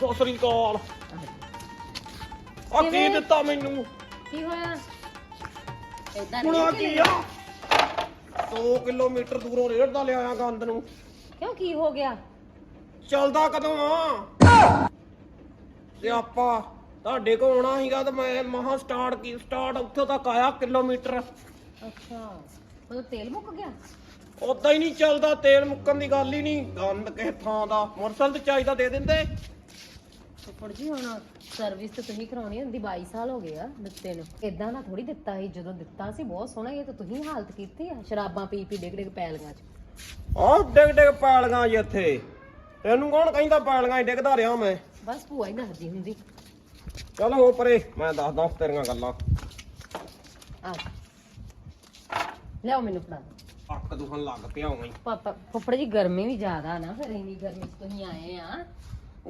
ਸਤਿ ਸ੍ਰੀ ਅਕਾਲ ਆ ਕੀ ਕਿਵੇਂ? ਦਿੱਤਾ ਮੈਨੂੰ? ਕੀ ਹੋਇਆ? ਇਦਾਂ ਹੁਣਾ ਕੀ ਆ? 2 ਕਿਲੋਮੀਟਰ ਦੂਰੋਂ ਰੇੜ ਦਾ ਲਿਆਇਆ ਗੰਦ ਨੂੰ। ਕਿਉਂ ਕੀ ਹੋ ਗਿਆ? ਚੱਲਦਾ ਕਦੋਂ ਆ? ਤੇ ਆਪਾਂ ਤੁਹਾਡੇ ਕੋਲ ਆਉਣਾ ਸੀਗਾ ਤੇ ਮੈਂ ਮਹਾ ਸਟਾਰਟ ਕੀ ਸਟਾਰਟ ਉੱਥੋਂ ਤੱਕ ਆਇਆ ਕਿਲੋਮੀਟਰ। ਅੱਛਾ ਮਤਲਬ ਤੇਲ ਮੁੱਕ ਗਿਆ? ਉਦਾਂ ਹੀ ਨਹੀਂ ਚੱਲਦਾ ਤੇਲ ਮੁੱਕਣ ਦੀ ਗੱਲ ਹੀ ਨਹੀਂ। ਗੰਦ ਕਿਸੇ ਥਾਂ ਦਾ। ਮੋਟਰਸਾਈਕਲ ਤੇ ਚਾਹੀਦਾ ਦੇ ਦਿੰਦੇ। ਫੁੱਫੜ ਜੀ ਹੁਣ ਸਰਵਿਸ ਤੇ ਤੁਸੀਂ ਕਰਾਉਣੀ ਹੁੰਦੀ 22 ਸਾਲ ਹੋ ਗਏ ਆ ਦਿੱਤੇ ਨੂੰ। ਇਦਾਂ ਦਾ ਥੋੜੀ ਦਿੱਤਾ ਸੀ ਜਦੋਂ ਦਿੱਤਾ ਸੀ ਬਹੁਤ ਸੋਹਣਾ ਇਹ ਤਾਂ ਤੁਸੀਂ ਹਾਲਤ ਕੀਤੀ ਆ ਸ਼ਰਾਬਾਂ ਪੀ ਪੀ ਡਿਗ ਡਿਗ ਪੈਲੀਆਂ ਚ। ਆਹ ਡਿੱਗ ਡਿੱਗ ਪੈਲੀਆਂ ਜੀ ਇੱਥੇ। ਤੈਨੂੰ ਕੌਣ ਕਹਿੰਦਾ ਪੈਲੀਆਂ 'ਚ ਡਿੱਗਦਾ ਰਿਹਾ ਮੈਂ? ਬਸ ਭੂਆ ਹੀ ਦੱਸਦੀ ਹੁੰਦੀ। ਚੱਲ ਹੋ ਪਰੇ ਮੈਂ ਦੱਸਦਾ ਤੇਰੀਆਂ ਗੱਲਾਂ। ਆ। ਲਿਆਓ ਮੈਨੂੰ ਫੜਾ। ਅੱਖ ਦੁਖਣ ਲੱਗ ਪਿਆ ਉਵੇਂ ਹੀ। ਪਾਪਾ ਫੁੱਫੜ ਜੀ ਗਰਮੀ ਵੀ ਜ਼ਿਆਦਾ ਨਾ ਫਿਰ ਇੰਨੀ ਗਰਮੀ ਚ ਤੁਸੀਂ ਆਏ ਆ।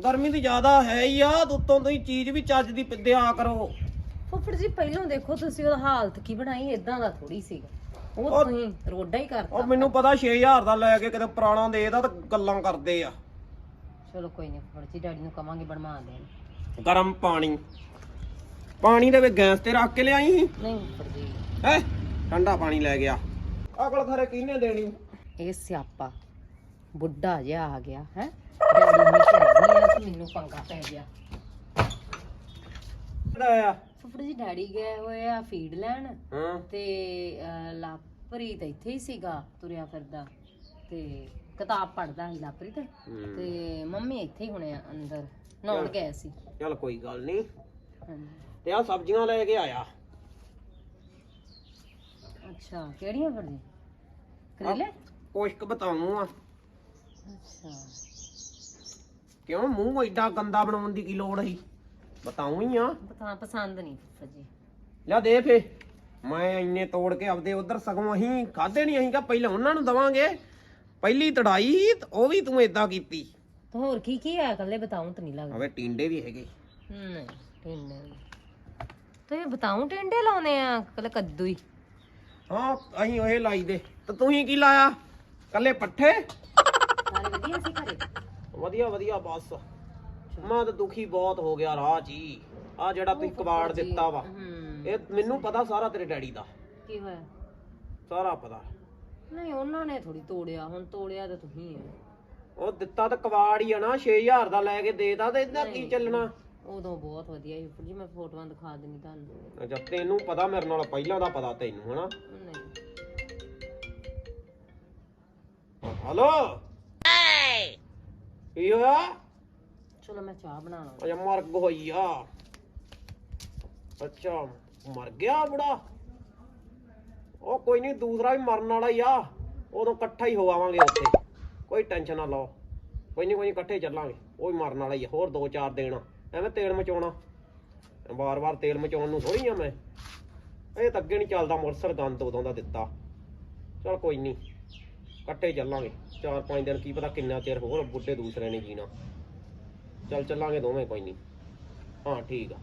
ਗਰਮੀ ਦੀ ਜ਼ਿਆਦਾ ਹੈ ਹੀ ਆ ਤੇ ਉੱਤੋਂ ਤੁਸੀਂ ਚੀਜ਼ ਵੀ ਚੱਜ ਦੀ ਦਿਆ ਕਰੋ। ਫੁੱਫੜ ਜੀ ਪਹਿਲਾਂ ਦੇਖੋ ਤੁਸੀਂ ਉਹਦਾ ਹਾਲਤ ਕੀ ਬਣਾਈ ਇਦਾਂ ਦਾ ਥੋੜੀ ਸੀਗਾ। ਉਹ ਉਹ- ਤੁਸੀਂ ਰੋਡਾ ਹੀ ਉਹ ਕਰਤਾ ਮੈਨੂੰ ਪਤਾ 6000 ਦਾ ਲੈ ਕੇ ਕਿਤੇ ਪੁਰਾਣਾ ਦੇ ਇਹਦਾ ਤਾਂ ਗੱਲਾਂ ਕਰਦੇ ਆ। ਚਲੋ ਕੋਈ ਨਹੀਂ ਫੁੱਫੜ ਜੀ ਡੈਡੀ ਨੂੰ ਕਵਾਂਗੇ ਬਣਵਾ ਦੇਣ। ਗਰਮ ਪਾਣੀ। ਪਾਣੀ ਦੇ ਵਿੱਚ ਗੈਸ ਤੇ ਰੱਖ ਕੇ ਲਿਆਈ ਸੀ? ਨਹੀਂ ਫੁੱਫੜ ਜੀ। ਹੈ? ਠੰਡਾ ਪਾਣੀ ਲੈ ਗਿਆ। ਅਕਲ ਖਰੇ ਕਿਹਨੇ ਦੇਣੀ? ਇਹ ਸਿਆਪਾ। ਬੁੱਢਾ ਜਿਹਾ ਆ ਗਿਆ ਹੈ? ਡੈਡੀ ਨੇ ਕਰਨੀ ਆ ਤੇ ਮੈਨੂੰ ਪੰਗਾ ਪੈ ਗਿਆ। ਫੁੱਫੜ ਜੀ ਡੈਡੀ ਗਏ ਹੋਏ ਆ ਫੀਡ ਲੈਣ ਹਾਂ। ਤੇ ਅਹ, ਲਾਪਰੀਤ ਇੱਥੇ ਹੀ ਸੀਗਾ ਤੁਰਿਆ ਫਿਰਦਾ। ਤੇ ਕਿਤਾਬ ਪੜ੍ਹਦਾ ਸੀ ਲਾਪਰੀਤ। ਤੇ ਮੰਮੀ ਇੱਥੇ ਹੀ ਹੁਣੇ ਆ ਅੰਦਰ। ਨਹਾਉਣ ਗਏ ਸੀ। ਚੱਲ ਕੋਈ ਗੱਲ ਨਹੀਂ। ਹਾਂਜੀ। ਤੇ ਆ ਸਬਜ਼ੀਆਂ ਲੈ ਕੇ ਆਇਆ। ਅੱਛਾ ਕਿਹੜੀਆਂ ਫੜਦੀ ਕਰੇਲੇ? ਕੁਛ ਕੁ ਬਤਾਉਂ ਆ। ਅੱਛਾ। ਕਿਉਂ ਮੂੰਹ ਐਡਾ ਗੰਦਾ ਬਣਾਉਣ ਦੀ ਕੀ ਲੋੜ ਹੈ ਬਤਾਉਂ ਹੀ ਆ। ਪਤਾ ਪਸੰਦ ਨਹੀਂ ਫੁੱਫੜ ਜੀ। ਲੈ ਦੇ ਫੇ ਮੈਂ ਇੰਨੇ ਤੋੜ ਕੇ ਆਪਦੇ ਉਧਰ ਸਗੋਂ ਅਸੀਂ ਖਾਦੇ ਨਹੀਂ ਅਸੀਂ ਕਾ ਪਹਿਲਾਂ ਉਹਨਾਂ ਨੂੰ ਦਵਾਂਗੇ। ਪਹਿਲੀ ਤੜਾਈ ਉਹ ਵੀ ਤੂੰ ਏਦਾਂ ਕੀਤੀ। ਤੇ ਹੋਰ ਕੀ ਕੀ ਹੈ ਇਕੱਲੇ ਬਤਾਉਂ ਤਾਂ ਨਹੀਂ ਲੱਗਦਾ। ਹਵੇ ਟਿੰਡੇ ਵੀ ਹੈਗੇ। ਨਹੀਂ ਟਿੰਡੇ ਨੀ। ਤੇ ਬਤਾਉਂ ਟਿੰਡੇ ਲਾਉਨੇ ਆ ਕੱਲੇ ਕੱਦੂ ਹੀ? ਹਾਂ ਅਸੀਂ ਉਹ ਲਾਈ ਦੇ। ਤੇ ਤੁਸੀਂ ਕੀ ਲਾਇਆ? ਕੱਲੇ ਪੱਠੇ? ਵਧੀਆ ਸੀ ਘਰੇ? ਵਧੀਆ ਵਧੀਆ ਬਸ। ਮੈਂ ਤਾਂ ਦੁਖੀ ਬਹੁਤ ਹੋ ਗਿਆ ਰਾਹ 'ਚ ਹੀ। ਆ ਜਿਹੜਾ ਤੁਸੀਂ ਕਬਾੜ ਦਿੱਤਾ ਵਾ। ਹੂੰ। ਇਹ ਮੈਨੂੰ ਪਤਾ ਸਾਰਾ ਤੇਰੇ ਡੈਡੀ ਦਾ। ਕੀ ਹੋਇਆ? ਸਾਰਾ ਪਤਾ। ਨਹੀਂ ਉਹਨਾਂ ਨੇ ਥੋੜੀ ਤੋੜਿਆ। ਹੁਣ ਤੋੜਿਆ ਤਾਂ ਤੁਸੀਂ ਹੈ ਉਹ ਦਿੱਤਾ ਤਾਂ ਕਬਾੜ ਹੀ ਆ ਨਾ 6000 ਦਾ ਲੈ ਕੇ ਦੇਦਾ ਤੇ ਇਹਦਾ ਕੀ ਚੱਲਣਾ? ਉਦੋਂ ਬਹੁਤ ਵਧੀਆ ਸੀ। ਫੁੱਫੜ ਜੀ ਮੈਂ ਫੋਟੋਆਂ ਦਿਖਾ ਦਿੰਦੀ ਤੁਹਾਨੂੰ। ਅੱਛਾ ਤੈਨੂੰ ਪਤਾ ਮੇਰੇ ਨਾਲ ਪਹਿਲਾਂ ਦਾ ਪਤਾ ਤੈਨੂੰ ਹਨਾ? ਨਹੀਂ। ਹਲੋ? ਕੀ ਹੋਇਆ? ਚਲੋ ਮੈਂ ਚਾਹ ਬਣਾ ਲਾਂ। ਅਜਾ ਮਰਗ ਹੋਈ ਆ। ਅੱਛਾ ਮਰ ਗਿਆ ਬੁੜਾ ਉਹ ਕੋਈ ਨਹੀਂ ਦੂਸਰਾ ਵੀ ਮਰਨ ਵਾਲਾ ਹੀ ਆ। ਉਦੋਂ ਇਕੱਠਾ ਹੀ ਹੋ ਆਵਾਂਗੇ ਉੱਥੇ। ਕੋਈ ਟੈਨਸ਼ਨ ਨਾ ਲਓ। ਕੋਈ ਨਹੀਂ ਕੋਈ ਨੀ, ਇਕੱਠੇ ਚੱਲਾਂਗੇ। ਉਹ ਵੀ ਮਰਨ ਵਾਲਾ ਹੀ ਆ। ਹੋਰ 2-4 ਦਿਨ। ਐਵੇਂ ਤੇਲ ਮਚਾਉਣਾ। ਵਾਰ-ਵਾਰ ਤੇਲ ਮਚਾਉਣ ਨੂੰ ਥੋੜੀ ਆ ਮੈਂ। ਇਹ ਤਾਂ ਅੱਗੇ ਨਹੀਂ ਚੱਲਦਾ ਮੁਰਸਰ ਗੰਦ ਉਦੋਂ ਦਾ ਦਿੱਤਾ। ਚਲ ਕੋਈ ਨਹੀਂ। ਇਕੱਠੇ ਚੱਲਾਂਗੇ। 4-5 ਦਿਨ ਕੀ ਪਤਾ ਕਿੰਨਾ ਚਿਰ ਹੋਰ ਬੁੱਢੇ ਦੂਸਰੇ ਨੇ ਜੀਣਾ। ਚੱਲ ਚੱਲਾਂਗੇ ਦੋਵੇਂ ਕੋਈ ਨਹੀਂ ਹਾਂ ਠੀਕ ਆ।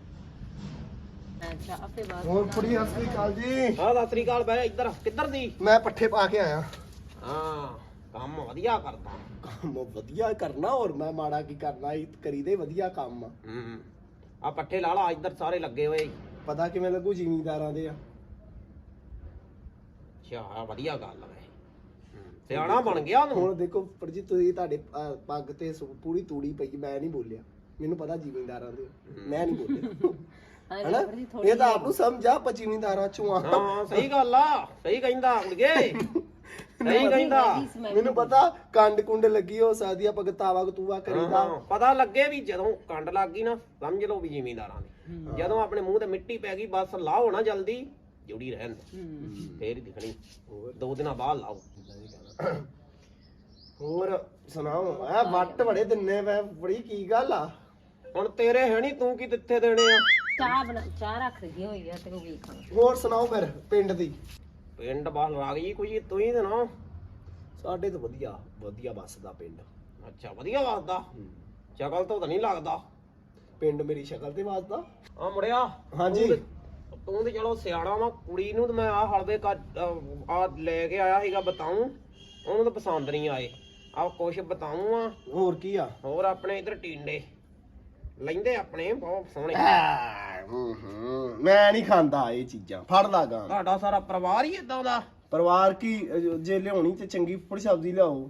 ਚਾਹ ਆਪੇ ਬਾਅਦ ਹੋਰ ਕੁੜੀ ਸਤਿ ਸ੍ਰੀ ਅਕਾਲ ਜੀ। ਹਾਂ ਸਤਿ ਸ੍ਰੀ ਅਕਾਲ ਬੈ ਇੱਧਰ ਕਿੱਧਰ ਦੀ? ਮੈਂ ਪੱਠੇ ਪਾ ਕੇ ਆਇਆ। ਹਾਂ ਕੰਮ ਵਧੀਆ ਕਰਦਾ। ਕੰਮ ਵਧੀਆ ਕਰਨਾ ਔਰ ਮੈਂ ਮਾੜਾ ਕੀ ਕਰਨਾ ਇਹ ਕਰੀਦੇ ਵਧੀਆ ਕੰਮ ਆ। ਹੂੰ ਆ ਪੱਠੇ ਲਾ ਲਾ ਇੱਧਰ ਸਾਰੇ ਲੱਗੇ ਹੋਏ। ਪਤਾ ਕਿਵੇਂ ਲੱਗੂ ਜ਼ਿਮੀਂਦਾਰਾਂ ਦੇ ਆ। ਅੱਛਾ ਵਧੀਆ ਗੱਲ ਹੈ ਸਿਆਣਾ ਬਣ ਗਿਆ ਹੁਣ ਉਹਨੂੰ ਦੇਖੋ ਪਰ ਜੀ ਤੁਸੀਂ ਤੁਹਾਡੇ ਅਹ, ਪੱਗ ਤੇ ਸੁ- ਪੂਰੀ ਤੂੜੀ ਪਈ ਮੈਂ ਨਹੀਂ ਬੋਲਿਆ। ਮੈਨੂੰ ਪਤਾ ਜ਼ਿਮੀਂਦਾਰਾਂ ਦੇ। ਮੈਂ ਨਹੀਂ ਬੋਲਿਆ। ਹਨਾ? ਇਹ ਤਾਂ ਆਪ ਨੂੰ ਸਮਝਾ ਜ਼ਿਮੀਂਦਾਰਾਂ ਚੋਂ ਆ। ਹਾਂ ਸਹੀ ਗੱਲ ਆ ਸਹੀ ਕਹਿੰਦਾ ਕੁੜੀਏ ਸਹੀ ਕਹਿੰਦਾ। ਮੈਨੂੰ ਪਤਾ ਕੰਡ ਕੁੰਡ ਲੱਗੀ ਹੋ ਸਕਦੀ ਆ ਭਗਤਾਵਾ ਕਤੂਆ ਕਰੀਦਾ ਹਾਂ, ਪਤਾ ਲੱਗੇ ਵੀ ਜਦੋਂ ਕੰਡ ਲੱਗ ਗਈ ਨਾ ਸਮਝ ਲਓ ਵੀ ਜ਼ਿਮੀਂਦਾਰਾਂ ਦੀ। ਜਦੋਂ ਆਪਣੇ ਮੂੰਹ ਤੇ ਮਿੱਟੀ ਪੈ ਗਈ ਬਸ ਲਾਓ ਨਾ ਜਲਦੀ ਜੁੜੀ ਰਹਿਣ ਹੂੰ। ਫੇਰ ਹੀ ਦਿਖਣੀ। ਦੋ ਦਿਨਾਂ ਬਾਅਦ ਲਾਓ। ਹੋਰ ਸੁਣਾਓ? ਆ ਵੱਟ ਬੜੇ ਦਿੰਨੇ ਵੇ ਬੜੀ ਕੀ ਗੱਲ ਆ? ਹੁਣ ਤੇਰੇ ਹੈ ਨਹੀਂ ਤੂੰ ਕੀ ਦਿੱਥੇ ਦੇਣੇ ਆ? ਚਾਹ ਬਣਾ ਚਾਹ ਰੱਖ ਰਹੀ ਹੋਈ ਆ ਤੇ ਉਹ ਵੇਖਾਂ ਹੋਰ ਸੁਣਾਓ ਫਿਰ ਪਿੰਡ ਦੀ? ਪਿੰਡ ਬਾਹਰ ਲੱਗ ਗਈ ਕੋਈ ਤੂੰ ਹੀ ਦੇਣਾ ਸਾਡੇ ਤਾਂ ਵਧੀਆ ਵਧੀਆ ਵੱਸਦਾ ਪਿੰਡ। ਅੱਛਾ ਵਧੀਆ ਵੱਸਦਾ? ਸ਼ਕਲ ਤੋਂ ਤਾਂ ਨਹੀਂ ਲੱਗਦਾ। ਪਿੰਡ ਮੇਰੀ ਸ਼ਕਲ ਤੇ ਵੱਸਦਾ। ਆ ਮੁੜਿਆ ਹਾਂਜੀ। ਤੂੰ ਤੇ- ਤੂੰ ਤੇ ਚਲੋ ਸਿਆਣਾ ਵਾ ਕੁੜੀ ਨੂੰ ਤੇ ਮੈਂ ਆ ਹਲਵੇ ਆ ਲੈ ਕੇ ਆਇਆ ਸੀਗਾ ਬਤਾਉਂ ਉਹਨੂੰ ਤਾਂ ਪਸੰਦ ਨਹੀਂ ਆਏ। ਆ ਕੁਛ ਬਤਾਉਂ ਆ। ਹੋਰ ਕੀ ਆ? ਹੋਰ ਆਪਣੇ ਇਧਰ ਟੀਂਡੇ। ਲੈਂਦੇ ਆਪਣੇ ਬਹੁਤ ਸੋਹਣੇ। ਹੂੰ ਹੂੰ ਮੈਂ ਨਹੀਂ ਖਾਂਦਾ ਇਹ ਚੀਜ਼ਾਂ। ਫੜ ਲਾਗਾ ਤੁਹਾਡਾ ਸਾਰਾ ਪਰਿਵਾਰ ਹੀ ਇਦਾਂ ਦਾ। ਪਰਿਵਾਰ ਕੀ ਅਹ, ਜੇ ਲਿਆਉਣੀ ਤੇ ਚੰਗੀ ਫੁੱਫੜ ਸਬਜ਼ੀ ਲਿਆਓ।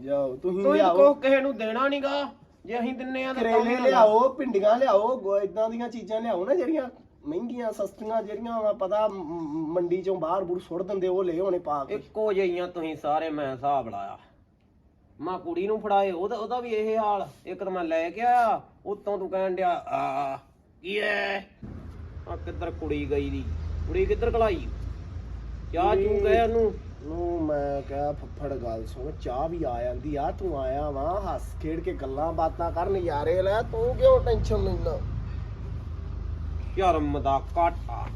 ਜਾਓ ਤੁਸੀਂ ਤੁਸੀਂ ਲਿਆਓ। ਕੋ ਕਿਸੇ ਨੂੰ ਦੇਣਾ ਨਹੀਂਗਾ ਜੇ ਅਸੀਂ ਦਿੰਨੇ ਆ ਤਾਂ ਕਰੇਲੇ ਲਿਆਓ ਭਿੰਡੀਆਂ ਲਿਆਓ ਇਦਾਂ ਦੀਆਂ ਚੀਜ਼ਾਂ ਲਿਆਓ ਨਾ ਜਿਹੜੀਆਂ ਮਹਿੰਗੀਆਂ ਸਸਤੀਆਂ ਜਿਹੜੀਆਂ ਵਾ ਪਤਾ ਮ- ਮੰਡੀ ਚੋਂ ਬਾਹਰ ਬੁਰ ਸੁੱਟ ਦਿੰਦੇ ਉਹ ਲੈ ਆਉਣੇ ਪਾ ਕੇ। ਇੱਕੋ ਜਿਹੀਆਂ ਤੁਸੀਂ ਸਾਰੇ ਮੈਂ ਹਿਸਾਬ ਲਾਇਆ। ਮੈਂ ਕੁੜੀ ਨੂੰ ਫੜਾਏ ਉਹਦਾ ਉਹਦਾ ਵੀ ਇਹ ਹਾਲ। ਇੱਕ ਤਾਂ ਮੈਂ ਲੈ ਕੇ ਆਇਆ ਉਤੋਂ ਤੂੰ ਕਹਿਣ ਡਿਆ ਆ ਕੀ ਐ? ਆ ਕਿੱਧਰ ਕੁੜੀ ਗਈ ਦੀ? ਕੁੜੀ ਕਿੱਧਰ ਕਲਾਈ? ਕਿਆ ਚੂ ਗਏ ਉਹਨੂੰ? ਨੂੰ ਮੈਂ ਕਿਹਾ ਫੱਫੜ ਗੱਲ ਸੁਣ ਚਾਹ ਵੀ ਆ ਜਾਂਦੀ ਆ ਤੂੰ ਆਇਆ ਵਾ ਹੱਸ ਖੇਡ ਕੇ ਗੱਲਾਂ ਬਾਤਾਂ ਕਰਨ ਨਜ਼ਾਰੇ ਲੈ ਤੂੰ ਕਿਉਂ ਟੈਨਸ਼ਨ ਲੈਂਦਾ? ਸ਼ਰਮ ਦਾ ਘਾਟਾ।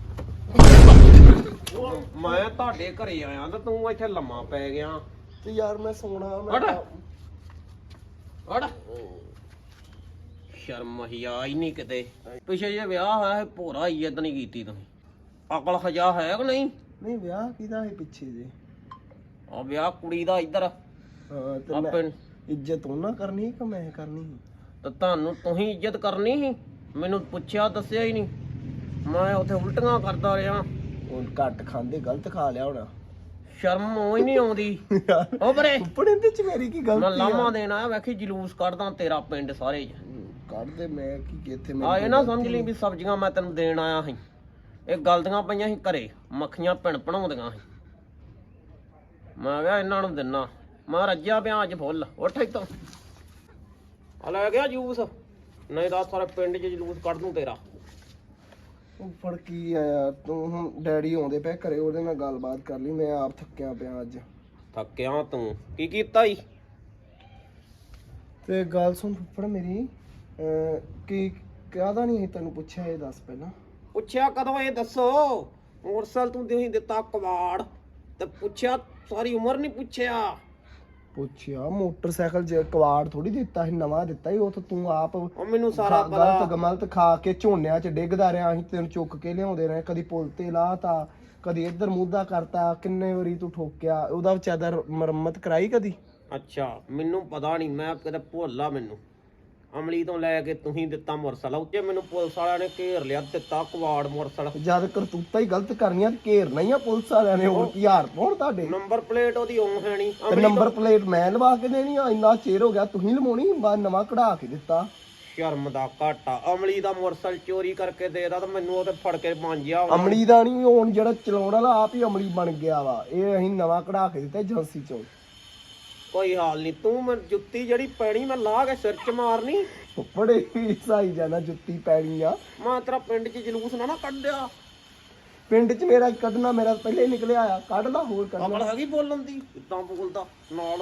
ਮੈਂ ਤੁਹਾਡੇ ਘਰੇ ਆਇਆ ਤਾਂ ਤੂੰ ਇੱਥੇ ਲੰਮਾ ਪੈ ਗਿਆ। ਤੇ ਯਾਰ ਮੈਂ ਸੋਣਾ ਮੈਂ ਹਟ। ਹੜ ਸ਼ਰਮ ਹੀ ਆਈ ਨਹੀਂ ਕਿਤੇ। ਪਿਛੇ ਜੇ ਵਿਆਹ ਹੋਇਆ ਹੈ ਭੋਰਾ ਇੱਜ਼ਤ ਨਹੀਂ ਕੀਤੀ ਤੁਸੀਂ। ਅਕਲ ਹਜਾ ਹੈ ਕਿ ਨਹੀਂ? ਨਹੀਂ ਵਿਆਹ ਕਿਹਦਾ ਹੈ ਪਿੱਛੇ ਜੇ? ਆ ਵਿਆਹ ਕੁੜੀ ਦਾ ਇੱਧਰ। ਹਾਂ ਤੇ ਮੈਂ ਆਪੇ ਇੱਜ਼ਤ ਉਹਨਾਂ ਕਰਨੀ ਕਿ ਮੈਂ ਕਰਨੀ? ਤਾਂ ਤੁਹਾਨੂੰ ਤੁਸੀਂ ਇੱਜ਼ਤ ਕਰਨੀ ਸੀ? ਮੈਨੂੰ ਪੁੱਛਿਆ ਦੱਸਿਆ ਹੀ ਨਹੀਂ। ਮੈਂ ਉੱਥੇ ਉਲਟੀਆਂ ਕਰਦਾ ਰਿਹਾ। ਉਹ ਘੱਟ ਖਾਂਦੇ ਗਲਤ ਖਾ ਲਿਆ ਹੋਣਾ। ਸ਼ਰਮ ਉਹ ਹੀ ਨਹੀਂ ਆਉਂਦੀ। ਉਹ ਬਰੇ ਉੱਪਰ ਇਹਦੇ ਚ ਮੇਰੀ ਕੀ ਮੈਂ ਗਲਤੀ ਲਾਮਾ ਦੇਣਾ ਵੇਖੀ ਜਲੂਸ ਕੱਢਦਾ ਤੇਰਾ ਪਿੰਡ ਸਾਰੇ ਚ। ਕੱਢ ਦੇ ਮੈਂ ਕੀ ਇੱਥੇ ਆ ਇਹ ਨਾ ਸਮਝ ਲਈ ਵੀ ਸਬਜ਼ੀਆਂ ਮੈਂ ਤੈਨੂੰ ਦੇਣ ਆਇਆ ਸੀ। ਇਹ ਗਲਦੀਆਂ ਪਈਆਂ ਸੀ ਘਰੇ ਮੱਖੀਆਂ ਭਿਣ ਭਣਾਉਂਦੀਆਂ ਸੀ। ਮੈਂ ਕਿਹਾ ਇਹਨਾਂ ਨੂੰ ਦਿੰਨਾ। ਮੈਂ ਰੱਜਿਆ ਪਿਆ ਅੱਜ ਫੁੱਲ ਉੱਠ ਇੱਥੋਂ। ਆ ਲੈ ਗਿਆ ਜੂਸ ਨਹੀਂ ਤਾਂ ਸਾਰੇ ਪਿੰਡ 'ਚ ਜਲੂਸ ਕੱਢ ਦੂੰ ਤੇਰਾ। ਉੱਪਰ ਕੀ ਆ ਯਾਰ ਤੂੰ ਹੁਣ ਡੈਡੀ ਆਉਂਦੇ ਪਏ ਘਰੇ ਉਹਦੇ ਨਾਲ ਗੱਲਬਾਤ ਕਰ ਲਈ ਮੈਂ ਆਪ ਥੱਕਿਆ ਪਿਆ ਅੱਜ। ਥੱਕਿਆ ਤੂੰ। ਕੀ ਕੀਤਾ ਈ? ਤੇ ਗੱਲ ਸੁਣ ਫੁੱਫੜ ਮੇਰੀ ਅਹ, ਕੀ ਕਾਹਦਾ ਨਹੀਂ ਤੈਨੂੰ ਪੁੱਛਿਆ ਇਹ ਦੱਸ ਪਹਿਲਾਂ। ਪੁੱਛਿਆ ਕਦੋਂ ਇਹ ਦੱਸੋ? ਮੋਟਰਸਾਈਕਲ ਤੂੰ ਦੇਹੀਂ ਦਿੱਤਾ ਕਵਾੜ। ਤੇ ਪੁੱਛਿਆ ਸਾਰੀ ਉਮਰ ਨਹੀਂ ਪੁੱਛਿਆ। ਪੁੱਛਿਆ ਮੋਟਰਸਾਈਕਲ ਜੇ ਕਵਾੜ ਥੋੜੀ ਦਿੱਤਾ ਸੀ ਨਵਾਂ ਦਿੱਤਾ ਸੀ ਉਹ ਤਾਂ ਤੂੰ ਆਪ ਉਹ ਮੈਨੂੰ ਸਾਰਾ ਪਤਾ। ਗਲਤ ਗਮਲਤ ਖਾ ਕੇ ਝੋਨਿਆਂ 'ਚ ਡਿੱਗਦਾ ਰਿਹਾ ਅਸੀਂ ਤੈਨੂੰ ਚੁੱਕ ਕੇ ਲਿਆਉਂਦੇ ਰਹੇ ਕਦੀ ਪੁਲ ਤੇ ਲਾਤਾ ਕਦੀ ਇੱਧਰ ਮੁੱਦਾ ਕਰਤਾ ਕਿੰਨੇ ਵਾਰੀ ਤੂੰ ਠੋਕਿਆ ਉਹਦਾ ਵਿਚਾਰਾ ਮੁਰੰਮਤ ਕਰਾਈ ਕਦੀ? ਅੱਛਾ ਮੈਨੂੰ ਪਤਾ ਨਹੀਂ ਮੈਂ ਕਿਤੇ ਭੁੱਲਾ ਮੈਨੂੰ। ਅਮਲੀ ਤੋਂ ਲੈ ਕੇ ਤੁਸੀਂ ਦਿੱਤਾ ਮੁਰਸਲ ਉੱਤੇ ਮੈਨੂੰ ਪੁਲਿਸ ਵਾਲਿਆਂ ਨੇ ਘੇਰ ਲਿਆ ਦਿੱਤਾ ਕਵਾੜ ਮੁਰਸਲ ਜਦ ਕਰਤੂਤਾਂ ਹੀ ਗਲਤ ਕਰਨੀਆਂ ਤੇ ਘੇਰਨਾ ਹੀ ਆ ਪੁਲਿਸ ਵਾਲਿਆਂ ਨੇ ਹੋਰ ਕੀ ਹਾਰ ਪਾਉਣ ਤੁਹਾਡੇ? ਨੰਬਰ ਪਲੇਟ ਉਹਦੀ ਉਹ ਹੈ ਨਹੀਂ ਤੇ ਨੰਬਰ ਪਲੇਟ ਮੈਂ ਲਵਾ ਕੇ ਦੇਣੀ ਆ ਇੰਨਾ ਚਿਰ ਹੋ ਗਿਆ ਤੁਸੀਂ ਲਵਾਉਣੀ ਬਾ ਨਵਾਂ ਕਢਾ ਕੇ ਦਿੱਤਾ। ਸ਼ਰਮ ਦਾ ਘਾਟਾ। ਅਮਲੀ ਦਾ ਮੁਰਸਲ ਚੋਰੀ ਕਰਕੇ ਦੇਦਾ ਤਾਂ ਮੈਨੂੰ ਉਹਤੇ ਫੜ ਕੇ ਮੰਜਿਆ ਅਮਲੀ ਦਾ ਨਹੀਂ ਹੁਣ ਜਿਹੜਾ ਚਲਾਉਣ ਵਾਲਾ ਆਪ ਹੀ ਅਮਲੀ ਬਣ ਗਿਆ ਵਾ। ਇਹ ਅਸੀਂ ਨਵਾਂ ਕਢਾ ਕੇ ਦਿੱਤਾ ਏਜੰਸੀ ਚੋਂ। ਕੋਈ ਹਾਲ ਨਹੀਂ ਤੂੰ ਮੈਂ ਜੁੱਤੀ ਜਿਹੜੀ ਪੈਣੀ ਮੈਂ ਲਾ ਕੇ ਸਿਰ 'ਚ ਮਾਰਨੀ। ਬੜੇ ਹੀ ਸਾਈ ਜਾਣਾ ਜੁੱਤੀ ਪੈਣੀ ਆ ਮੈਂ ਤੇਰਾ ਪਿੰਡ 'ਚ ਜਲੂਸ ਨਾ ਨਾ ਕੱਢਿਆ। ਪਿੰਡ 'ਚ ਮੇਰਾ ਕੱਢਣਾ ਮੇਰਾ ਪਹਿਲੇ ਹੀ ਨਿਕਲਿਆ ਆ। ਕੱਢ ਲਾ ਹੋਰ ਅਕਲ ਹੈਗੀ ਬੋਲਣ ਦੀ ਇਦਾਂ ਬੋਲਦਾ? ਨਾਲ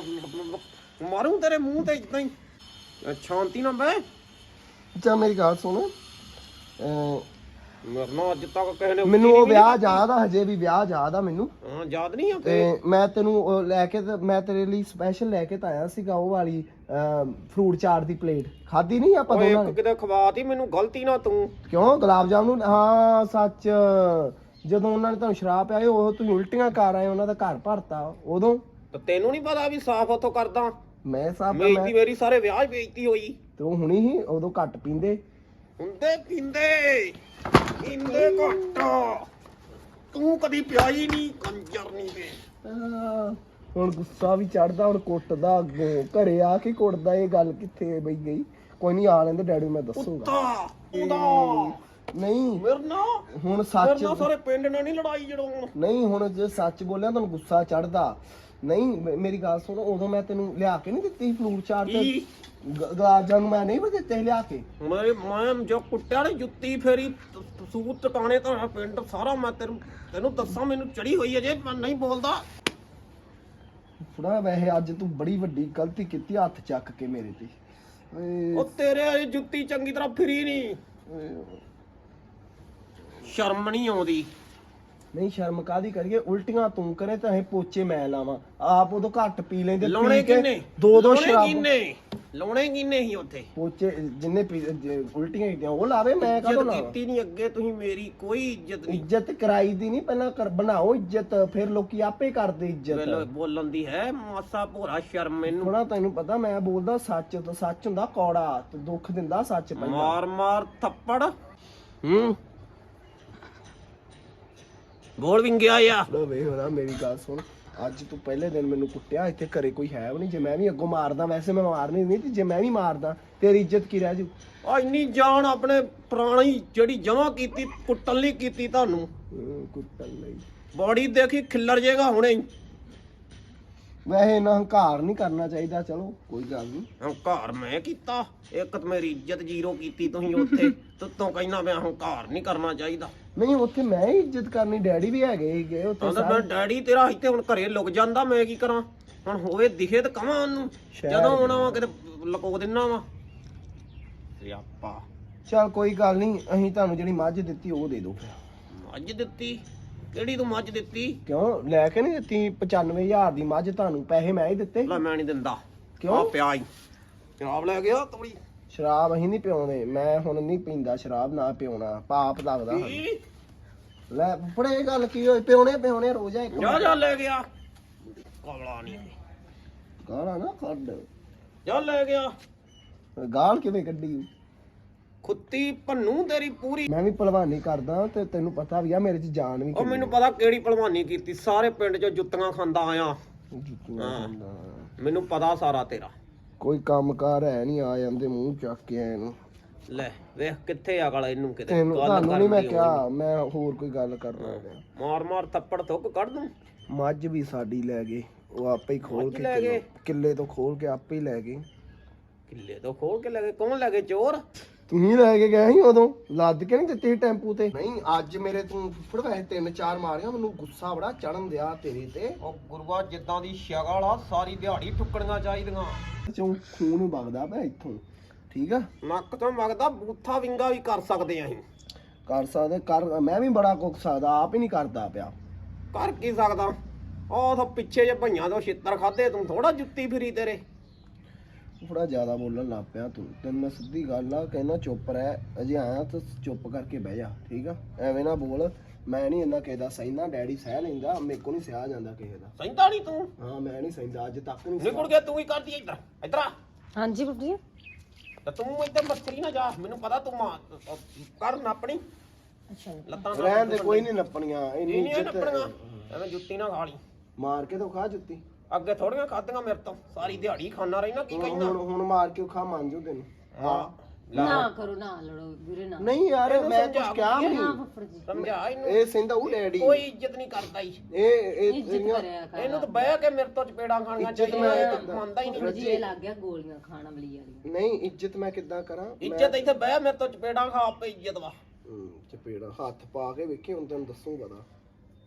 ਮਾਰੂ ਤੇਰੇ ਮੂੰਹ ਤੇ ਇਦਾਂ ਹੀ। ਅਹ ਸ਼ਾਂਤੀ ਨਾਲ ਬਹਿ। ਅੱਛਾ ਮੇਰੀ ਗੱਲ ਸੁਣ। ਮੇਰੇ ਨਾਲ ਅੱਜ ਤੱਕ ਕਿਸੇ ਨੇ ਮੈਨੂੰ ਉਹ ਵਿਆਹ ਯਾਦ ਆ ਹਜੇ ਵੀ ਵਿਆਹ ਯਾਦ ਆ ਮੈਨੂੰ। ਹਾਂ ਯਾਦ ਨਹੀਂ ਆ ਤੇ ਮੈਂ ਤੈਨੂੰ ਉਹ ਲੈ ਕੇ ਤੇ ਮੈਂ ਤੇਰੇ ਲਈ ਸਪੈਸ਼ਲ ਲੈ ਕੇ ਤਾਂ ਆਇਆ ਸੀਗਾ ਉਹ ਵਾਲੀ ਫਰੂਟ ਚਾਟ ਦੀ ਪਲੇਟ ਖਾਦੀ ਨਹੀਂ ਆਪਾਂ ਓਏ ਦੋਨਾਂ ਇੱਕ ਨੇ? ਕਿਤੇ ਖਵਾਤੀ ਮੈਨੂੰ ਗਲਤੀ ਨਾ ਤੂੰ। ਕਿਉਂ? ਗੁਲਾਬ ਜਾਮਨ? ਹਾਂ ਸੱਚ। ਜਦੋਂ ਉਹਨਾਂ ਨੇ ਤੁਹਾਨੂੰ ਸ਼ਰਾਬ ਪਿਆਈ ਉਹ ਤੁਸੀਂ ਉਲਟੀਆਂ ਕਰ ਆਏ ਉਹਨਾਂ ਦਾ ਘਰ ਭਰਤਾ ਉਦੋਂ। ਤੇ ਤੈਨੂੰ ਨਹੀਂ ਪਤਾ ਵੀ ਸਾਫ਼ ਉੱਥੋਂ ਕਰਦਾ। ਮੈਂ ਮੇਰੀ ਮੈਂ ਮੇਰੀ ਸਾਰੇ ਵਿਆਹ 'ਚ ਬੇਇੱਜ਼ਤੀ ਹੋਈ। ਤੂੰ ਹੁਣੀ ਹੀ ਉਦੋਂ ਘੱਟ ਪੀਂਦੇ। ਹੁੰਦੇ ਪੀਂਦੇ ਪੀਂਦੇ ਘੱਟ। ਤੂੰ ਕਦੀ ਪਿਆਈ ਨਹੀਂ ਕੰਜਰ ਨਹੀਂ ਵੇ ਆਹ, ਹੁਣ ਗੁੱਸਾ ਵੀ ਚੜਦਾ ਹੁਣ ਕੁੱਟਦਾ ਅੱਗੋਂ। ਘਰੇ ਆ ਕੇ ਕੁੱਟਦਾ ਇਹ ਗੱਲ ਕਿੱਥੇ ਬਈ ਗਈ? ਕੋਈ ਨਹੀਂ ਆ ਲੈਂਦੇ ਡੈਡੀ ਨੂੰ ਮੈਂ ਦੱਸੂਗਾ। ਤਾ ਉਹਦਾ ਨਹੀਂ। ਮੇਰੇ ਨਾਲ ਹੁਣ ਮੇਰੇ ਸੱਚ ਨਾਲ ਸਾਰੇ ਪਿੰਡ ਨੇ ਨਹੀਂ ਲੜਾਈ ਜੜਾਉਣ ਨਹੀਂ ਹੁਣ ਜੇ ਸੱਚ ਬੋਲਿਆ ਤੁਹਾਨੂੰ ਗੁੱਸਾ ਚੜਦਾ ਨਹੀਂ ਮੇ- ਮੇਰੀ ਗੱਲ ਸੁਣ ਉਦੋਂ ਮੈਂ ਤੈਨੂੰ ਲਿਆ ਕੇ ਨਹੀਂ ਦਿੱਤੀ ਫਰੂਟ ਚਾਟ ਤੇ। ਕੀ? ਗ- ਮੈਂ ਨਹੀਂ ਦਿੱਤੇ ਸੀ ਲਿਆ ਕੇ। ਮੇਰੇ ਮੈਂ ਜੋ ਕੁੱਟਿਆ ਨੇ ਜੁੱਤੀ ਫੇਰੀ ਤ- ਤ- ਸੂਤ ਟਿਕਾਣੇ ਤਾਂ ਪਿੰਡ ਸਾਰਾ ਮੈਂ ਤੈਨੂੰ ਤੈਨੂੰ ਦੱਸਾਂ ਮੈਨੂੰ ਚੜੀ ਹੋਈ ਹੈ ਜੇ ਮੈਂ ਨਹੀਂ ਬੋਲਦਾ। ਥੋੜਾ ਵੈਸੇ ਅੱਜ ਤੂੰ ਬੜੀ ਵੱਡੀ ਗਲਤੀ ਕੀਤੀ ਹੱਥ ਚੱਕ ਕੇ ਮੇਰੇ ਤੇ। ਓਏ, ਉਹ ਤੇਰੇ ਵਾਲੀ ਜੁੱਤੀ ਚੰਗੀ ਤਰ੍ਹਾਂ ਫਿਰੀ ਨਹੀਂ ਓਏ, ਸ਼ਰਮ ਨਹੀਂ ਆਉਂਦੀ। ਨਹੀਂ ਸ਼ਰਮ ਕਾਦੀ ਕਰੀਏ? ਉਲਟੀਆਂ ਤੂੰ ਕਰੇ ਤਾਂ ਇਹ ਪੋਚੇ ਮੈਂ ਲਾਵਾਂ। ਆਪ ਉਦੋਂ ਘੱਟ ਪੀ ਲੈਂਦੇ ਲਾਉਣੇ ਕਿੰਨੇ? ਦੋ ਦੋ ਲਾਉਣੇ ਸ਼ਰਾਬ ਕਿੰਨੇ? ਲਾਉਣੇ ਕਿੰਨੇ ਸੀ ਉੱਥੇ? ਪੋਚੇ ਜਿੰਨੇ ਉਲਟੀਆਂ ਕੀਤੀਆਂ ਉਹ ਲਾਵੇ ਮੈਂ ਕਦੋਂ ਲਾਵਾਂ? ਕੀਤੀ ਨਹੀਂ ਅੱਗੇ ਤੁਸੀਂ ਮੇਰੀ ਕੋਈ ਇੱਜ਼ਤ ਨਹੀਂ। ਇੱਜ਼ਤ ਕਰਾਈ ਦੀ ਨਹੀਂ ਪਹਿਲਾਂ ਕਰ ਬਣਾਓ ਇੱਜ਼ਤ ਫਿਰ ਲੋਕੀ ਆਪੇ ਕਰਦੇ ਇੱਜ਼ਤ। ਬੋਲਣ ਦੀ ਹੈ ਮਾਸਾ ਭੋਰਾ ਸ਼ਰਮ ਮੈਨੂੰ। ਥੋੜਾ ਤੈਨੂੰ ਪਤਾ ਮੈਂ ਬੋਲਦਾ ਸੱਚ ਤਾਂ ਸੱਚ ਹੁੰਦਾ ਕੌੜਾ ਤੇ ਦੁੱਖ ਦਿੰਦਾ ਸੱਚ ਪਹਿਲਾਂ ਮਾਰ ਮਾਰ ਥੱਪੜ। ਹੂੰ। ਬੋਲ ਵਿੰਗਿਆ ਆ ਲੋ ਵੇ ਹੋਣਾ ਮੇਰੀ ਗੱਲ ਸੁਣ। ਅੱਜ ਤੂੰ ਪਹਿਲੇ ਦਿਨ ਮੈਨੂੰ ਕੁੱਟਿਆ ਇੱਥੇ ਘਰੇ ਕੋਈ ਹੈ ਵੀ ਨਹੀਂ ਜੇ ਮੈਂ ਵੀ ਅੱਗੋਂ ਮਾਰਦਾ ਵੈਸੇ ਮੈਂ ਮਾਰਨੀ ਨਹੀਂ ਤੇ ਜੇ ਮੈਂ ਵੀ ਮਾਰਦਾ ਤੇਰੀ ਇੱਜ਼ਤ ਕੀ ਰਹਿ ਜੂ? ਆ ਇੰਨੀ ਜਾਨ ਆਪਣੇ ਪੁਰਾਣੀ ਜਿਹੜੀ ਜਮਾ ਕੀਤੀ ਕੁੱਟਣ ਲਈ ਕੀਤੀ ਤੁਹਾਨੂੰ। ਕੁੱਟਣ ਲਈ। ਬੋਡੀ ਦੇਖੀ ਖਿੱਲਰ ਜੇਗਾ ਹੁਣੇ। ਹੀ। ਵੈਸੇ ਨਾ ਹੰਕਾਰ ਨਹੀਂ ਕਰਨਾ ਚਾਹੀਦਾ ਚਲੋ ਕੋਈ ਗੱਲ ਨਹੀਂ ਹੰਕਾਰ ਮੈਂ ਕੀਤਾ। ਇੱਕ ਤਾਂ ਮੇਰੀ ਇੱਜ਼ਤ ਜ਼ੀਰੋ ਕੀਤੀ ਤੁਸੀਂ ਉੱਥੇ। ਤੁੱਤੋਂ ਕਹਿਣਾ ਮੈਂ ਹੰਕਾਰ ਨਹੀਂ ਕਰਨਾ ਚਾਹੀਦਾ। ਨਹੀਂ ਉੱਥੇ ਮੈਂ ਹੀ ਇੱਜ਼ਤ ਕਰਨੀ ਡੈਡੀ ਵੀ ਹੈਗੇ ਸੀਗੇ ਉੱਥੇ ਕਹਿੰਦਾ ਮੈਂ ਡੈਡੀ ਤੇਰਾ ਇੱਥੇ ਹੁਣ ਘਰੇ ਲੁਕ ਜਾਂਦਾ ਮੈਂ ਕੀ ਕਰਾਂ? ਹੁਣ ਹੋਵੇ ਦਿਖੇ ਤਾਂ ਕਵਾਂ ਉਹਨੂੰ ਸ਼ਾਇਦ। ਜਦੋਂ ਆਉਣਾ ਵਾ ਕਿਤੇ ਲੁਕੋ ਦਿੰਨਾ ਵਾ। ਸਿਆਪਾ ਚਲ ਕੋਈ ਗੱਲ ਨਹੀਂ ਅਸੀਂ ਤੁਹਾਨੂੰ ਜਿਹੜੀ ਮੱਝ ਦਿੱਤੀ ਉਹ ਦੇ ਦਿਓ ਫਿਰ। ਮੱਝ ਦਿੱਤੀ? ਕਿਹੜੀ ਤੂੰ ਮੱਝ ਦਿੱਤੀ? ਕਿਉਂ? ਲੈ ਕੇ ਨਹੀਂ ਦਿੱਤੀ 95000 ਦੀ ਮੱਝ ਤੁਹਾਨੂੰ ਪੈਸੇ ਮੈਂ ਹੀ ਦਿੱਤੇ। ਲੈ ਮੈਂ ਨਹੀਂ ਦਿੰਦਾ। ਕਿਉਂ? ਆ ਪਿਆ ਹੀ ਸ਼ਰਾਬ ਲੈ ਗਿਆ ਤੋੜੀ ਸ਼ਰਾਬ ਅਸੀਂ ਨਹੀਂ ਪਿਉਣੇ ਮੈਂ ਹੁਣ ਨਹੀਂ ਪੀਂਦਾ ਸ਼ਰਾਬ ਨਾ ਪਿਉਣਾ ਪਾਪ ਲੱਗਦਾ ਸਾਨੂੰ। ਲੈ ਫੜੇ ਇਹ ਗੱਲ ਕੀ ਹੋਈ? ਪਿਉਣੇ ਪਿਉਣੇ ਰੋਜ਼ਾ ਇੱਕ ਜਾ ਜਾ ਲੈ ਗਿਆ। ਕਮਲਾ ਨਹੀਂ ਗਾਲਾਂ ਨਾ ਕੱਢ। ਜਾ ਲੈ ਗਿਆ। ਗਾਲ ਕਿਵੇਂ ਕੱਢੀ? ਖੁੱਤੀ ਭੰਨੂ ਤੇਰੀ ਪੂਰੀ। ਮੈਂ ਵੀ ਭਲਵਾਨੀ ਕਰਦਾ ਤੇ ਤੈਨੂੰ ਪਤਾ ਵੀ ਆ ਮੇਰੇ 'ਚ ਜਾਨ ਵੀ ਉਹ ਮੈਨੂੰ ਪਤਾ ਕਿਹੜੀ ਭਲਵਾਨੀ ਕੀਤੀ। ਸਾਰੇ ਪਿੰਡ 'ਚ ਜੁੱਤੀਆਂ ਖਾਂਦਾ ਆਇਆ। ਜੁੱਤੀਆਂ ਹਾਂ। ਖਾਂਦਾ। ਮੈਨੂੰ ਪਤਾ ਸਾਰਾ ਤੇਰਾ। ਕੋਈ ਕੰਮਕਾਰ ਹੈ ਨਹੀਂ ਆ ਜਾਂਦੇ ਮੂੰਹ ਚੱਕ ਕੇ ਆਏ ਨੂੰ ਲੈ ਵੇਖ ਕਿੱਥੇ ਅਗਲ ਇਹਨੂੰ ਕਿਤੇ। ਤੈਨੂੰ ਗੱਲ ਤੁਹਾਨੂੰ ਨਹੀਂ ਮੈਂ ਕਰਨੀ ਕਿਹਾ ਮੈਂ ਹੋਰ ਕੋਈ ਗੱਲ ਕਰਨਾ ਪਿਆ ਮਾਰ ਮਾਰ ਥੱਪੜ ਥੁੱਕ ਕੱਢ ਦੂੰ। ਮੱਝ ਵੀ ਸਾਡੀ ਲੈ ਗਏ ਉਹ ਆਪੇ ਹੀ ਖੋਲ ਮੱਝ ਕੇ ਲੈ ਗਏ? ਕਿੱਲੋ- ਤੋਂ ਖੋਲ ਕੇ ਆਪੇ ਹੀ ਲੈ ਗਏ ਕਿੱਲੇ ਤੋਂ ਖੋਲ ਕੇ ਲੈ ਗਏ। ਕੌਣ ਲੈ ਗਏ? ਚੋਰ ਤੁਸੀਂ ਲੈ ਕੇ ਗਏ ਸੀ ਉਦੋਂ? ਲੱਦ ਕੇ ਨਹੀਂ ਦਿੱਤੀ ਸੀ ਟੈਂਪੂ ਤੇ? ਨਹੀਂ ਅੱਜ ਮੇਰੇ ਤੂੰ ਫੜ ਵੈਸੇ ਤਿੰਨ ਚਾਰ ਮਾਰੀਆਂ ਮੈਨੂੰ ਗੁੱਸਾ ਬੜਾ ਚੜਨ ਦਿਆ ਤੇਰੇ ਤੇ। ਉਹ ਗੁਰੂਆ ਜਿੱਦਾਂ ਦੀ ਸ਼ਕਲ ਆ ਸਾਰੀ ਦਿਹਾੜੀ ਟੁੱਕਣੀਆਂ ਚਾਹੀਦੀਆਂ। ਚੋਂ ਖੂਨ ਵਗਦਾ ਪਿਆ ਇੱਥੋਂ ਠੀਕ ਆ? ਨੱਕ ਤੋਂ ਵਗਦਾ ਬੂਥਾ ਵਿੰਗਾ ਵੀ ਕਰ ਸਕਦੇ ਆਂ ਅਸੀਂ। ਕਰ ਸਕਦੇ ਕਰ ਮੈਂ ਵੀ ਬੜਾ ਕੁੱਕ ਸਕਦਾ ਆਪ ਹੀ ਨਹੀਂ ਕਰਦਾ ਪਿਆ। ਕਰ ਕੀ ਸਕਦਾ? ਉਹ ਤਾਂ ਪਿੱਛੇ ਜੇ ਭਈਆਂ ਤੋਂ ਛਿੱਤਰ ਖਾਦੇ ਤੂੰ ਥੋੜਾ ਜੁੱਤੀ ਫਿਰੀ ਤੇਰੇ। ਥੋੜਾ ਜ਼ਿਆਦਾ ਬੋਲਣ ਲੱਗ ਪਿਆ ਤੂੰ ਤੈਨੂੰ ਮੈਂ ਸਿੱਧੀ ਗੱਲ ਆ ਕਹਿੰਦਾ ਚੁੱਪ ਰਹਿ ਅਜੇ ਆਇਆ ਤਾਂ ਚੁੱਪ ਕਰਕੇ ਬਹਿ ਜਾ ਠੀਕ ਆ? ਐਵੇਂ ਨਾ ਬੋਲ ਮੈਂ ਨਹੀਂ ਇੰਨਾ ਕਿਸੇ ਦਾ ਸਹਿੰਦਾ ਡੈਡੀ ਸਹਿ ਲੈਂਦਾ ਮੇਰੇ ਕੋ ਨਹੀਂ ਸਹਿਆ ਜਾਂਦਾ ਕਿਸੇ ਦਾ। ਸੈਂਦਾ ਨਹੀਂ ਤੂੰ? ਹਾਂ ਮੈਂ ਨਹੀਂ ਸਹਿੰਦਾ ਅੱਜ ਤੱਕ ਨਹੀਂ ਨਿਕਲ ਗਿਆ ਤੂੰ ਹੀ ਕਰਦੀ ਇੱਧਰ ਇੱਧਰ ਆ। ਹਾਂਜੀ ਬੱਬੂ ਜੀ। ਤੇ ਤੂੰ ਇੱਧਰ ਮਸਤਰੀ ਨਾ ਜਾ ਮੈਨੂੰ ਪਤਾ ਤੂੰ ਮਾਂ ਕਰ ਨਾ ਆਪਣੀ। ਅੱਛਾ। ਲੱਤਾਂ ਨਾਲ ਰਹਿਣ ਦੇ ਕੋਈ ਨਹੀਂ ਨੱਪਣੀਆਂ ਇੰਨੀ ਇਹ ਨਹੀਂ ਇੱਜ਼ਤ ਨੱਪਣੀਆਂ। ਐਵੇਂ ਜੁੱਤੀ ਨਾ ਖਾ ਲਈ। ਮਾਰ ਕੇ ਤਾਂ ਖਾ ਜੁੱਤੀ। ਅੱਗੇ ਥੋੜੀਆਂ ਖਾਧੀਆਂ ਮੇਰੇ ਤੋਂ। ਸਾਰੀ ਦਿਹਾੜੀ ਖਾਣਾ ਰਹਿਣਾ ਕੀ ਹੁਣ ਕਹਿਣਾ ਹੁਣ- ਹੁਣ ਮਾਰ ਕੇ ਖਾ ਮੰਨ ਜੂ ਤੈਨੂੰ। ਹਾਂ। ਨਾ ਕਰੋ ਨਾ ਲੜੋ ਵੀਰੇ ਨਾ। ਨਹੀਂ ਯਾਰ ਇਹਨੂੰ ਮੈਂ ਸਮਝਾ ਕੁਝ ਕਿਹਾ ਵੀ ਨਾ ਨਹੀਂ। ਫੁੱਫੜ ਜੀ। ਸਮਝਾ ਇਹਨੂੰ। ਇਹ ਸਿੰਦਾ ਉਹ ਡੈਡੀ। ਕੋਈ ਇੱਜ਼ਤ ਨਹੀਂ ਕਰਦਾ ਹੀ ਇਹ ਇਹ ਇੱਜ਼ਤ ਇਹਦੀਆਂ- ਕਰਿਆ ਕਰ। ਇਹਨੂੰ ਤਾਂ ਬਹਿ ਕੇ ਮੇਰੇ ਤੋਂ ਚਪੇੜਾਂ ਖਾਣੀਆਂ ਇੱਜ਼ਤ ਚਾਹੀਦੀਆਂ ਇਹ ਮੈਂ- ਤਾਂ ਮੰਨਦਾ ਹੀ ਨਹੀਂ। ਜੀ ਇਹ ਲੱਗ ਗਿਆ ਗੋਲੀਆਂ ਖਾਣ ਅਮਲੀ ਵਾਲੀ ਨਹੀਂ ਇੱਜ਼ਤ ਮੈਂ ਕਿੱਦਾਂ ਕਰਾਂ? ਇੱਜ਼ਤ ਇੱਥੇ ਬਹਿ ਮੇਰੇ ਤੋਂ ਚਪੇੜਾਂ ਖਾ ਆਪੇ ਇੱਜ਼ਤ ਵਾ। ਹੂੰ, ਚਪੇੜਾ ਹੱਥ ਪਾ ਕੇ ਵੇਖੀ ਹੁਣ ਤੈਨੂੰ ਦੱਸੂ ਪਤਾ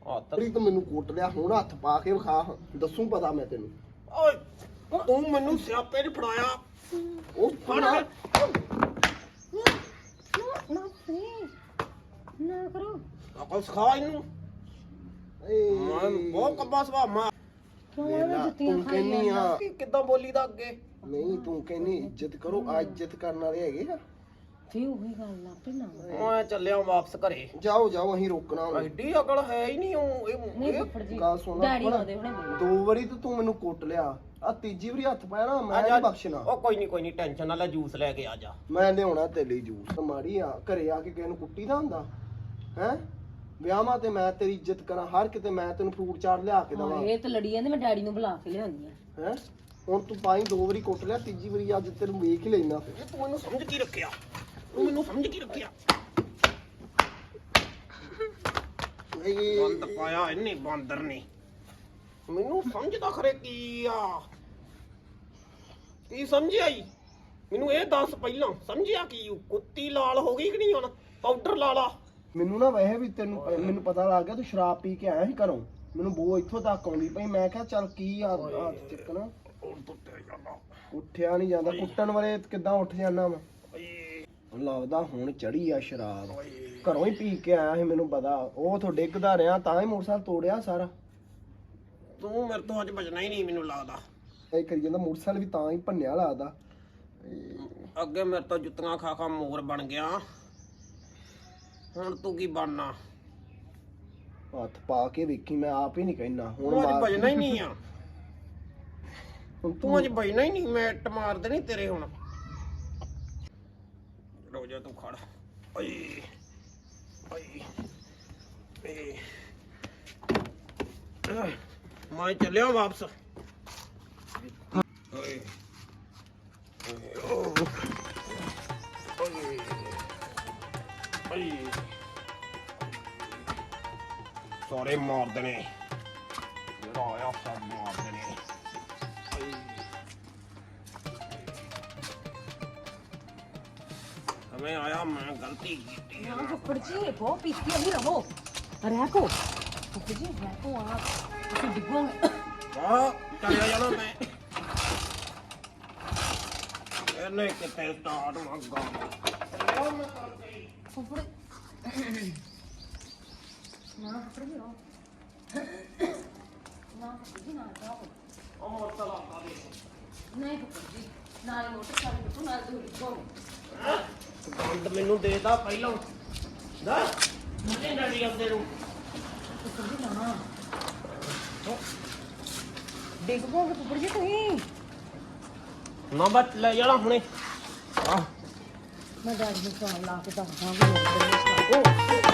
ਹੱਥ ਮੈਨੂੰ ਕੁੱਟ ਲਿਆ ਹੁਣ ਹੱਥ ਪਾ ਕੇ ਵਿਖਾ ਦੱਸੂ ਪਤਾ ਮੈਂ ਤੈਨੂੰ। ਓਏ ਤੂੰ ਮੈਨੂੰ ਸਿਆਪੇ ਨੇ ਫੜਾਇਆ। ਉਹ ਫੜ। ਨਾ ਨਾ ਨਾ ਕਰੋ। ਅਕਲ ਸਿਖਾ ਇਹਨੂੰ। ਮੈਂ ਬਹੁਤ ਕੱਬਾ ਸੁਭਾਅ ਮਾਂ ਤੂੰ ਕਹਿੰਨੀ ਆ। ਕਿੱਦਾਂ ਬੋਲੀ ਦਾ ਅੱਗੇ? ਨਹੀਂ ਤੂੰ ਕਹਿੰਨੀ ਇੱਜ਼ਤ ਕਰੋ ਆ ਇੱਜ਼ਤ ਕਰਨ ਵਾਲੇ ਹੈਗੇ ਆ। ਫੇ ਉਹੀ ਗੱਲ ਆਪੇ ਨਾ ਮੈਂ ਚੱਲਿਆ ਵਾਪਸ ਘਰੇ। ਜਾਓ ਜਾਓ ਅਸੀਂ ਰੋਕਣਾ ਹੁਣ ਐਡੀ ਅਕਲ ਹੈ ਹੀ ਨਹੀਂ ਉਹ ਇਹ- ਨਹੀਂ ਇਹ ਫੁੱਫੜ ਜੀ ਗੱਲ ਸੁਣ ਲੈ ਡੈਡੀ ਫੁੱਫੜ। ਆਉਂਦੇ ਹੁਣੇ ਬੋਲੋ। ਦੋ ਵਾਰੀ ਤਾਂ ਤੂੰ ਮੈਨੂੰ ਕੁੱਟ ਲਿਆ। ਆ ਤੀਜੀ ਵਾਰੀ ਹੱਥ ਪਾਇਆ ਨਾ ਮੈਂ ਆ ਨਹੀਂ ਜਾ ਬਖਸ਼ਣਾ। ਉਹ ਕੋਈ ਨਹੀਂ ਕੋਈ ਨਹੀਂ ਟੈਨਸ਼ਨ ਨਾ ਲੈ ਜੂਸ ਲੈ ਕੇ ਆ ਜਾ। ਮੈਂ ਲਿਆਉਣਾ ਤੇਰੇ ਲਈ ਜੂਸ ਮਾੜੀ ਆ। ਘਰੇ ਆ ਕੇ ਕਿਸੇ ਨੂੰ ਕੁੱਟੀ ਦਾ ਹੁੰਦਾ? ਹੈ? ਵਿਆਹਾਂ ਤੇ ਮੈਂ ਤੇਰੀ ਇੱਜ਼ਤ ਕਰਾਂ ਹਰ ਕਿਤੇ ਮੈਂ ਤੈਨੂੰ ਫਰੂਟ ਚਾਟ ਲਿਆ ਕੇ ਹਾਂ, ਦਵਾਂ। ਇਹ ਤਾਂ ਲੜੀ ਜਾਂਦੇ ਮੈਂ ਡੈਡੀ ਨੂੰ ਬੁਲਾ ਕੇ ਲਿਆਉਂਦੀ ਆ। ਹੈ? ਹੁਣ ਤੂੰ ਪਾਈ ਦੋ ਵਾਰੀ ਕੁੱਟ ਲਿਆ ਤੀਜੀ ਵਾਰੀ ਅੱਜ ਤੈਨੂੰ ਵੇਖ ਹੀ ਲੈਣਾ ਫਿਰ ਇਹ ਤੂੰ ਮੈਨੂੰ ਸਮਝ ਕੀ ਰੱਖਿਆ? ਮੈਨੂੰ ਸਮਝ ਕੀ ਰੱਖਿਆ ਇਹ ਬੰਦ ਪਾਇਆ ਇਹਨੇ ਬਾਂਦਰ ਨੇ ਮੈਨੂੰ ਸਮਝਦਾ ਖਰੇ ਕੀ ਆ ਕੀ ਸਮਝਿਆ ਈ ਮੈਨੂੰ ਇਹ ਦੱਸ ਪਹਿਲਾਂ ਸਮਝਿਆ ਕੀ ਊ? ਕੁੱਤੀ ਲਾਲ ਹੋ ਗਈ ਕਿ ਨਹੀਂ ਹੁਣ ਪਾਊਡਰ ਲਾ ਲਾ ਮੈਨੂੰ ਨਾ ਵੈਸੇ ਵੀ ਤੈਨੂੰ ਮੈਨੂੰ ਪਤਾ ਲੱਗ ਗਿਆ ਤੂੰ ਸ਼ਰਾਬ ਪੀ ਕੇ ਆਇਆ ਸੀ ਘਰੋਂ ਮੈਨੂੰ ਬੋ ਇੱਥੋਂ ਤੱਕ ਆਉਂਦੀ ਪਈ ਮੈਂ ਕਿਹਾ ਚੱਲ ਕੀ ਆ ਹੱਥ ਚੱਕਣਾ ਉੱਠਿਆ ਨਹੀਂ ਜਾਂਦਾ ਕੁੱਟਣ ਵਾਲੇ ਕਿੱਦਾਂ ਉੱਠ ਜਾਣਾ ਮੈਂ ਲੱਗਦਾ ਹੁਣ ਚੜੀ ਆ ਸ਼ਰਾਬ। ਘਰੋਂ ਹੀ ਪੀ ਕੇ ਆਇਆ ਸੀ ਮੈਨੂੰ ਪਤਾ। ਉਹ ਤੋਂ ਡਿੱਗਦਾ ਰਿਹਾ ਤਾਂ ਹੀ ਮੋਟਰਸਾਈਕਲ ਤੋੜਿਆ ਸਾਰਾ। ਤੂੰ ਮੇਰੇ ਤੋਂ ਅੱਜ ਬਚਣਾ ਹੀ ਨਹੀਂ ਮੈਨੂੰ ਲੱਗਦਾ। ਇਹ ਕਰੀ ਜਾਂਦਾ ਮੋਟਰਸਾਈਕਲ ਵੀ ਤਾਂ ਹੀ ਭੰਨਿਆ ਲੱਗਦਾ। ਅੱਗੇ ਮੇਰੇ ਤੋਂ ਜੁੱਤੀਆਂ ਖਾ ਖਾ ਮੋਰ ਬਣ ਗਿਆ। ਹੁਣ ਤੂੰ ਕੀ ਬਣਨਾ? ਹੱਥ ਪਾ ਕੇ ਵੇਖੀ ਮੈਂ ਆਪ ਹੀ ਨਹੀਂ ਕਹਿਣਾ। ਹੁਣ ਤੂੰ ਅੱਜ ਮਾਰ- ਭਜਣਾ ਹੀ ਨਹੀਂ ਆ। ਹੁਣ ਤੂੰ ਅੱਜ ਭਜਣਾ ਹੀ ਨਹੀਂ ਮੈਂ ਇੱਟ ਮਾਰ ਦੇਣੀ ਤੇਰੇ ਹੁਣ। ਰੋ ਜਾ ਤੂੰ ਖੜ ਓਏ ਓਏ ਏ ਮੈਂ ਚੱਲਿਆ ਵਾਪਸ ਓਏ ਓਏ ਓਏ ਸਾਰੇ ਮਾਰ ਦੇਣੇ ਜਿਹੜਾ ਆਇਆ ਸਭ ਮਾਰ ਦੇਣੇ ਮੈਂ ਆਇਆ ਮੈਂ ਗਲਤੀ ਕੀਤੀ ਹੈ ਨਾ ਫੁੱਫੜ ਜੀ ਬਹੁਤ ਪੀਤੀ ਅਮੀ ਰਵੋ ਰਹਿਕੋ ਫੁੱਫੜ ਜੀ ਰਹਿਕੋ ਆ। ਤੁਸੀਂ ਡਿੱਗੋਗੇ। ਆ ਚਲਿਆ ਜਾਣਾ ਮੈਂ। ਇਹਨੇ ਕਿਤੇ ਸਟਾਰਟ ਮੰਗਾ ਉਹ ਮੈਂ ਕਰਦੀ ਫੁੱਫੜ। ਨਾ ਫੁੱਫੜ ਜੀ ਰੋ ਨਾ ਫੁੱਫੜ ਜੀ ਨਾ ਜਾਓ। ਉਹ ਚਲਾ ਆ ਦੇ ਨਹੀਂ ਫੁੱਫੜ ਜੀ ਨਾਲ ਮੋਟਰ ਚਾਲੂ ਕਰੋ ਨਾਲ ਦੂਰ ਡਿੱਗੋਗੇ। ਗੰਦ ਮੈਨੂੰ ਦੇਦਾ ਪਹਿਲਾਂ। ਦਾ ਆਉਂਦੇ ਨੂੰ ਜੀ ਨਾ ਡਿੱਗੋਗੇ ਫੁੱਫੜ ਜੀ ਤੁਸੀਂ। ਨਾ ਬਟ ਲੈ ਜਾਣਾ ਹੁਣੇ। ਆ ਮੈਂ ਡੈਡੀ ਨੂੰ ਫੋਨ ਲਾ ਕੇ ਦੱਸਦਾ ਵੀ ਉਹ